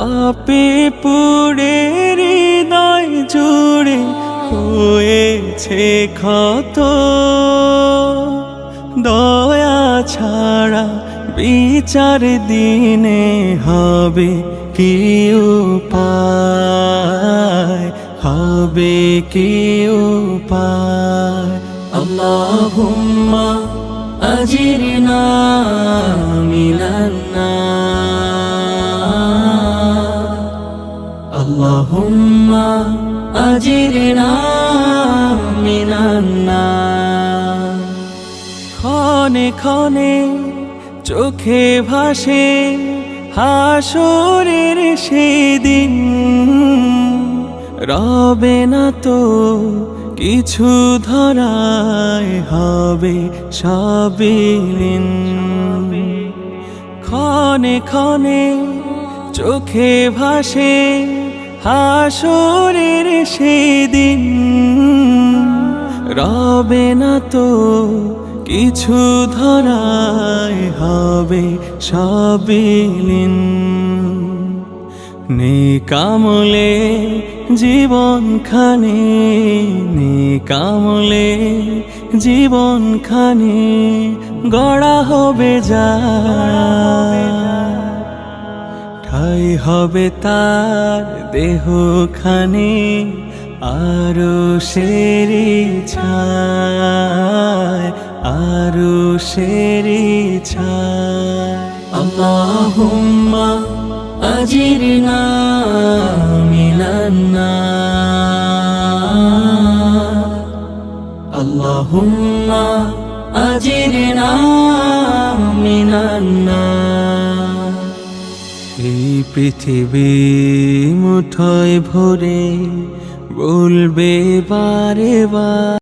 আপে পুড়ে হৃদয় জুড়ে হয়েছে ক্ষত। দয়া ছাড়া বিচার দিনে হবে কি উপায়? হবে কি উপায়? আল্লাহুম্মা আজিরনা মিনান আল্লাহুম্মা আজিরনা মিনান নার ক্ষণে ক্ষণে চোখে ভাসে হাসরের সেদিন। রবে না তো কিছু ধরায় হবে সাবিলিন ক্ষণে ক্ষণে চোখে ভাসে হাসরের সেদিন রবে না তো কিছু ধরায় হবে সবিলিন নিকামলে জীবন খানে নিকামলে জীবন খানে গড়া হবে যা হবে তার দেহ খানে আরও সেরি ছায়, আরও সেরি ছায়। আল্লাহুম্মা আজিরনা মিনান নার আল্লাহুম্মা আজিরনা মিনান নার এই পৃথিবী মুঠোয় ভরে বলবে বারে বার